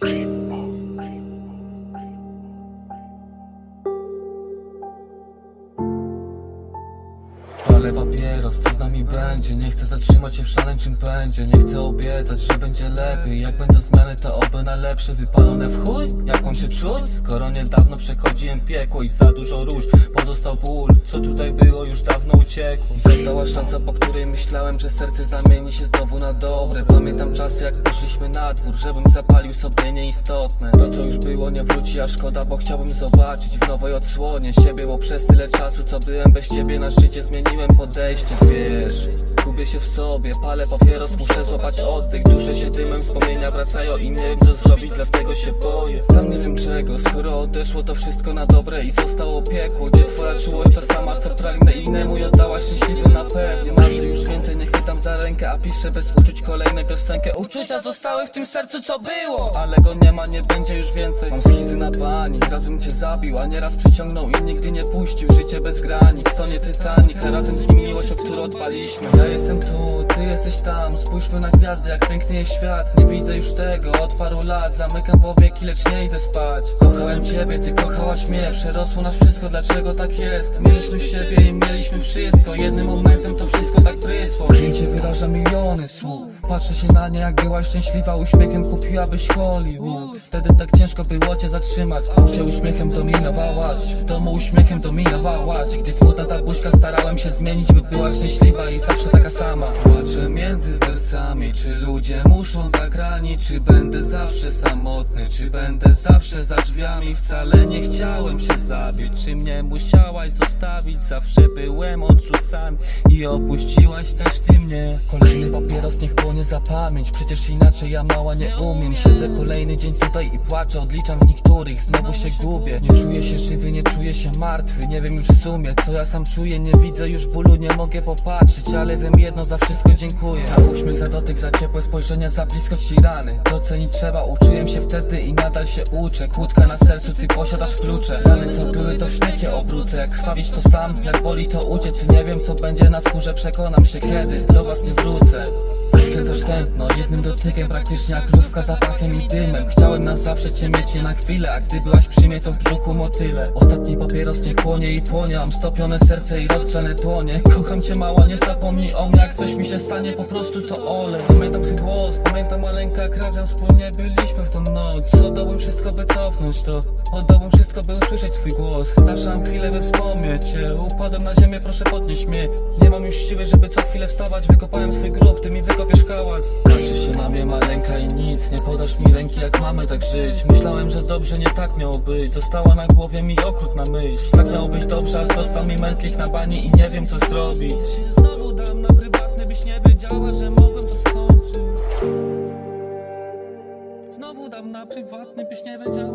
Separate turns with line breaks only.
Creep. Palę papieros, co z nami będzie? Nie chcę zatrzymać się w szaleńczym pędzie. Nie chcę obiecać, że będzie lepiej. Jak będą zmiany, to oby na lepsze. Wypalone w chuj? Jak mam się czuć? Skoro niedawno przechodziłem piekło I za dużo róż Pozostał ból Co tutaj było, już dawno uciekło. Została szansa, po której myślałem Że serce zamieni się znowu na dobre. Pamiętam czasy, jak poszliśmy na dwór Żebym zapalił sobie nieistotne. To co już było, nie wróci, a szkoda Bo chciałbym zobaczyć w nowej odsłonie siebie Bo przez tyle czasu, co byłem bez ciebie Na szczycie zmieniłem podejście, wiesz. Gubię się w sobie, palę papieros, muszę złapać oddech. Duszę się dymem, wspomnienia wracają i nie wiem co zrobić, dlatego się boję. Sam nie wiem czego, skoro odeszło to wszystko na dobre i zostało piekło. Gdzie twoja czułość ta sama, co pragnę innemu i oddałaś szczęśliwy na pewnie Marzę już więcej, nie chwytam za rękę, a piszę bez uczuć kolejną piosenkę. Uczucia zostały w tym sercu, co było, ale go nie ma, nie będzie już więcej. Mam schizy na bani, raz bym cię zabił, a nieraz przyciągnął i nigdy nie puścił. Życie bez granic, to nie Titanic, razem miłość, o którą odpaliśmy Ja jestem tu, ty jesteś tam, spójrzmy na gwiazdy, jak piękny jest świat. Nie widzę już tego. Od paru lat, zamykam powieki, lecz nie idę spać. Kochałem ciebie, ty kochałaś mnie, przerosło nas wszystko, dlaczego tak jest? Mieliśmy siebie i mieliśmy wszystko, jednym momentem to wszystko tak prysło. Zdjęcie wyraża miliony słów, patrzę się na nie jak byłaś szczęśliwa, uśmiechem kupiłabyś Hollywood. Wtedy tak ciężko było cię zatrzymać, się uśmiechem dominowałaś, w domu uśmiechem dominowałaś. Gdy smutna ta buźka starałem się zmienić, by była szczęśliwa i zawsze taka sama. Płaczę między wersami, czy ludzie muszą tak ranić, czy będę zawsze samotny, czy będę zawsze za drzwiami. Wcale nie chciałem się zabić, czy mnie musiałaś zostawić, zawsze byłem odrzucany i opuściłaś też ty mnie. Kolejny papieros niech płonie za pamięć, przecież inaczej ja mała nie umiem. Siedzę kolejny dzień tutaj i płaczę, odliczam w niektórych, znowu się gubię. Nie czuję się żywy, nie czuję się martwy, nie wiem już w sumie co ja sam czuję Nie widzę już bólu, nie mogę popatrzeć, ale wiem jedno, za wszystko dziękuję. Za uśmiech, za dotyk, za ciepłe spojrzenia, za bliskość i rany. Docenić trzeba, uczyłem się wtedy i nadal się uczę. Kłódka na sercu, ty posiadasz klucze. Rany co były to w śmiechie obrócę. Jak krwawić to sam, jak boli to uciec. Nie wiem co będzie na skórze, przekonam się kiedy Do was nie wrócę Kręcasz tętno, jednym dotykiem praktycznie jak krówka zapachem i dymem. Chciałem na zawsze cię mieć nie na chwilę, a gdy byłaś przy mnie to w brzuchu motyle. Ostatni papieros niech płonie i płonie, mam stopione serce i rozgrzane dłonie. Kocham cię mała, nie zapomnij o mnie, jak coś mi się stanie po prostu to ole. Pamiętam twój głos, pamiętam maleńka jak razem wspólnie byliśmy w tą noc. Oddałbym wszystko by cofnąć to, oddałbym wszystko by usłyszeć twój głos. Zawsze mam chwilę by wspomnieć cię, upadłem na ziemię proszę podnieś mnie. Nie mam już siły żeby co chwilę wstawać, wykopałem swój grób, ty mi wykopiesz hałas. Patrzysz się na mnie maleńka i nic, nie podasz mi ręki jak mamy tak żyć. Myślałem, że dobrze nie tak miało być, została na głowie mi okrutna myśl. Tak miało być dobrze, a został mi mętlik na bani i nie wiem co zrobić. Znowu dam na prywatny, byś nie wiedziała, że mogłem to skończyć. Znowu dam na prywatny, byś nie wiedziała,